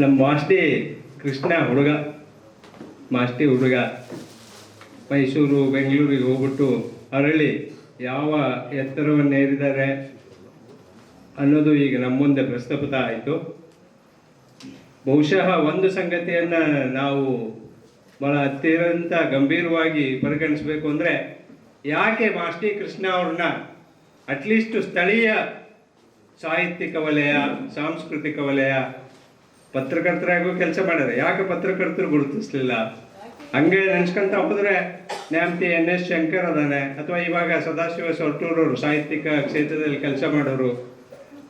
ನಮ್ಮ ಮಾಸ್ಟಿ ಕೃಷ್ಣ ಹುಡುಗ, ಮಾಸ್ಟಿ ಹುಡುಗ, ಮೈಸೂರು, ಬೆಂಗಳೂರಿಗೆ ಹೋಗ್ಬಿಟ್ಟು ಅರಳಿ ಯಾವ ಎತ್ತರವನ್ನು ಏರಿದ್ದಾರೆ ಅನ್ನೋದು ಈಗ ನಮ್ಮ ಮುಂದೆ ಪ್ರಸ್ತುತ ಆಯಿತು. ಬಹುಶಃ ಒಂದು ಸಂಗತಿಯನ್ನು ನಾವು ಬಹಳ ಅತ್ಯಂತ ಗಂಭೀರವಾಗಿ ಪರಿಗಣಿಸಬೇಕು ಅಂದರೆ, ಯಾಕೆ ಮಾಸ್ಟಿ ಕೃಷ್ಣ ಅವ್ರನ್ನ ಅಟ್ಲೀಸ್ಟ್ ಸ್ಥಳೀಯ ಸಾಹಿತ್ಯಿಕ ವಲಯ, ಸಾಂಸ್ಕೃತಿಕ ವಲಯ ಪತ್ರಕರ್ತರಾಗೂ ಕೆಲಸ ಮಾಡ್ಯಾರ. ಯಾಕೆ ಪತ್ರಕರ್ತರು ಗುರುತಿಸ್ಲಿಲ್ಲ? ಹಂಗೆ ನೆನ್ಸ್ಕೊಂತ ಹೋದ್ರೆ ನ್ಯಾಮತಿ ಎನ್ ಎಸ್ ಶಂಕರ್ ಅದಾನೆ. ಅಥವಾ ಇವಾಗ ಸದಾಶಿವ ಸೊಟ್ಟೂರವರು ಸಾಹಿತ್ಯಿಕ ಕ್ಷೇತ್ರದಲ್ಲಿ ಕೆಲಸ ಮಾಡೋರು.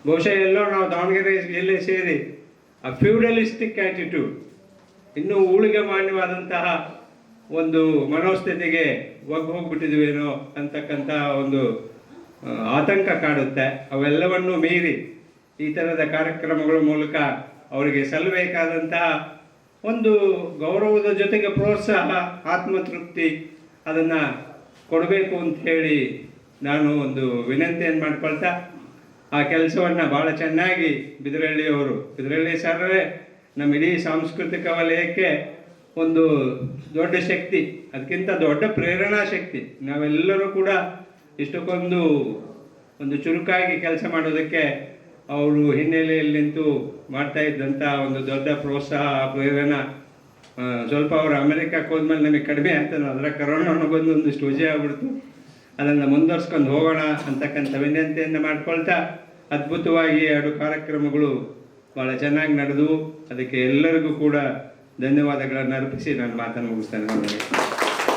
ಬಹುಶಃ ಎಲ್ಲೋ ನಾವು ದಾವಣಗೆರೆ ಎಲ್ಲೇ ಸೇರಿ ಆ ಫ್ಯೂಡಲಿಸ್ಟಿಕ್ ಆಟಿಟ್ಯೂಡ್ ಇನ್ನೂ ಊಳಿಗೆ ಮಾನ್ಯವಾದಂತಹ ಒಂದು ಮನೋಸ್ಥಿತಿಗೆ ಒಗ್ಗಿ ಹೋಗ್ಬಿಟ್ಟಿದ್ವೇನೋ ಅಂತಕ್ಕಂಥ ಒಂದು ಆತಂಕ ಕಾಡುತ್ತೆ. ಅವೆಲ್ಲವನ್ನೂ ಮೀರಿ ಈ ಥರದ ಕಾರ್ಯಕ್ರಮಗಳ ಮೂಲಕ ಅವರಿಗೆ ಸಲ್ಲಬೇಕಾದಂತಹ ಒಂದು ಗೌರವದ ಜೊತೆಗೆ ಪ್ರೋತ್ಸಾಹ, ಆತ್ಮತೃಪ್ತಿ ಅದನ್ನು ಕೊಡಬೇಕು ಅಂತ ಹೇಳಿ ನಾನು ಒಂದು ವಿನಂತಿಯನ್ನು ಮಾಡ್ಕೊಳ್ತಾ, ಆ ಕೆಲಸವನ್ನು ಭಾಳ ಚೆನ್ನಾಗಿ ಬಿದರಳ್ಳಿಯವರು, ಬಿದರಳ್ಳಿ ಸರ್ವೇ ನಮ್ಮ ಇಡೀ ಸಾಂಸ್ಕೃತಿಕ ವಲಯಕ್ಕೆ ಒಂದು ದೊಡ್ಡ ಶಕ್ತಿ, ಅದಕ್ಕಿಂತ ದೊಡ್ಡ ಪ್ರೇರಣಾ ಶಕ್ತಿ. ನಾವೆಲ್ಲರೂ ಕೂಡ ಇಷ್ಟಕ್ಕೊಂದು, ಒಂದು ಚುರುಕಾಗಿ ಕೆಲಸ ಮಾಡೋದಕ್ಕೆ ಅವರು ಹಿನ್ನೆಲೆಯಲ್ಲಿ ನಿಂತು ಮಾಡ್ತಾ ಇದ್ದಂಥ ಒಂದು ದೊಡ್ಡ ಪ್ರೋತ್ಸಾಹ ಪ್ರೇರಣಾ ಸ್ವಲ್ಪ ಅವರು ಅಮೆರಿಕಕ್ಕೆ ಹೋದ್ಮೇಲೆ ನಮಗೆ ಕಡಿಮೆ ಆಗ್ತದೆ ಅದರ ಕರೋನಾನು ಬಂದು ಒಂದಿಷ್ಟು ವಿಜಯ ಆಗ್ಬಿಡ್ತು. ಅದನ್ನು ಮುಂದುವರ್ಸ್ಕೊಂಡು ಹೋಗೋಣ ಅಂತಕ್ಕಂಥ ವಿನಂತಿಯನ್ನು ಮಾಡ್ಕೊಳ್ತಾ ಅದ್ಭುತವಾಗಿ ಎರಡು ಕಾರ್ಯಕ್ರಮಗಳು ಭಾಳ ಚೆನ್ನಾಗಿ ನಡೆದು ಅದಕ್ಕೆ ಎಲ್ಲರಿಗೂ ಕೂಡ ಧನ್ಯವಾದಗಳನ್ನು ಅರ್ಪಿಸಿ ನಾನು ಮಾತನ್ನು ಮುಗಿಸ್ತೇನೆ.